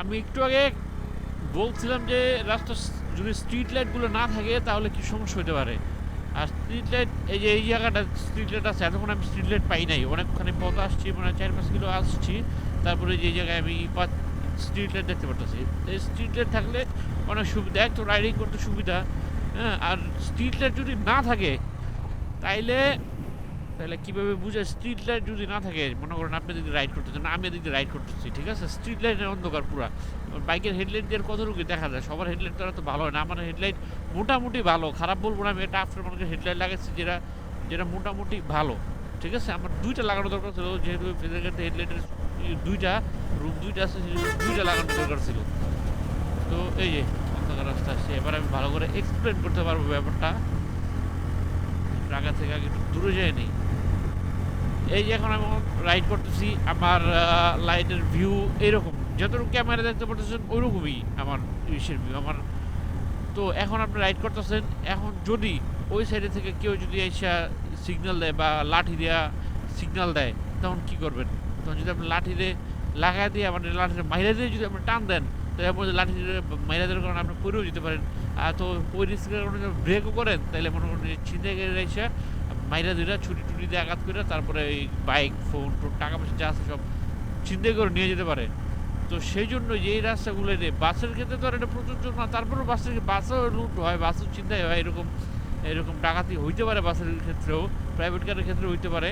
আমি একটু আগে বলছিলাম যে রাস্তা যদি স্ট্রিট লাইটগুলো না থাকে, তাহলে কি সমস্যা হতে পারে? আর স্ট্রিট লাইট এই যে এই জায়গাটা স্ট্রিট লাইট আছে, এতক্ষণ আমি স্ট্রিট লাইট পাই নাই। অনেকখানি পথ আসছি মানে চার পাঁচ কিলো আসছি। তারপরে যে জায়গায় আমি পাঁচ স্ট্রিট লাইট দেখতে পারতেছি। এই স্ট্রিট লাইট থাকলে অনেক সুবিধা, এক তো রাইডিং করতে সুবিধা হ্যাঁ? আর স্ট্রিট লাইট যদি না থাকে, তাইলে তাহলে কীভাবে বুঝে স্ট্রিট লাইট যদি না থাকে, মনে করেন আপনি যদি রাইড করতেছেন আমি এদিকে রাইড করতেছি, ঠিক আছে? স্ট্রিট লাইটের অন্ধকার পুরা। বাইকের হেডলাইট দিয়ে কতটুকু দেখা যায়? সবার হেডলাইট তো তো ভালো হয় না। আমার হেডলাইট মোটামুটি ভালো। খারাপ বলব না, আমি এটা আফটার মার্কেট হেডলাইট লাগাচ্ছি যেটা যেটা মোটামুটি ভালো, ঠিক আছে? আমার দুইটা লাগানো দরকার ছিল, যেহেতু ফেজারগাতে হেডলাইটের দুইটা রুম দুইটা আছে দুইটা লাগানো দরকার ছিল। তো এই যে, অন্ধকার রাস্তা আসছে এবার আমি ভালো করে এক্সপ্লেন করতে পারব ব্যাপারটা। ঢাকা থেকে একটু দূরে যাই নেই। এই যে এখন আমি রাইড করতেছি, আমার লাইটের ভিউ এরকম। যতটুকু ক্যামেরা দেখতে পারতেছেন, ওইরকমই আমার ইসের ভিউ আমার, তো এখন আপনি রাইড করতেছেন, এখন যদি ওই সাইডে থেকে কেউ যদি এসে সিগন্যাল দেয় বা লাঠি দেওয়া সিগন্যাল দেয়, তখন কি করবেন? তখন যদি আপনি লাঠি দিয়ে লাগাই দিয়ে মানে লাঠিতে মাইরা দিয়ে যদি আপনি টান দেন তো এরপর যদি লাঠি দেওয়ার কারণে আপনি পড়েও যেতে পারেন। আর তো ওই রিস্কের কারণে ব্রেকও করেন তাহলে মনে করেন ছিঁড়ে গেলে এসে মাইরা দিরা ছুটি টুটি দিয়ে আঘাত করে তারপরে এই বাইক ফোন টোন, টাকা পয়সা যা আছে সব চিন্তা করে নিয়ে যেতে পারে। তো সেই জন্য যে এই রাস্তাগুলো রে, বাসের ক্ষেত্রে তো আর এটা প্রযোজ্য না তারপরেও বাসের বাসও লুট হয়, বাসও চিন্তাই হয়, এরকম এরকম ডাকাতি হইতে পারে বাসের ক্ষেত্রেও প্রাইভেট কারের ক্ষেত্রে হইতে পারে।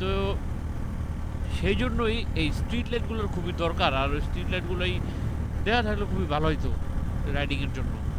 তো সেই জন্যই এই স্ট্রিট লাইটগুলোর খুবই দরকার, আর ওই স্ট্রিট লাইটগুলোই দেওয়া থাকলে খুবই ভালো হতো রাইডিংয়ের জন্য।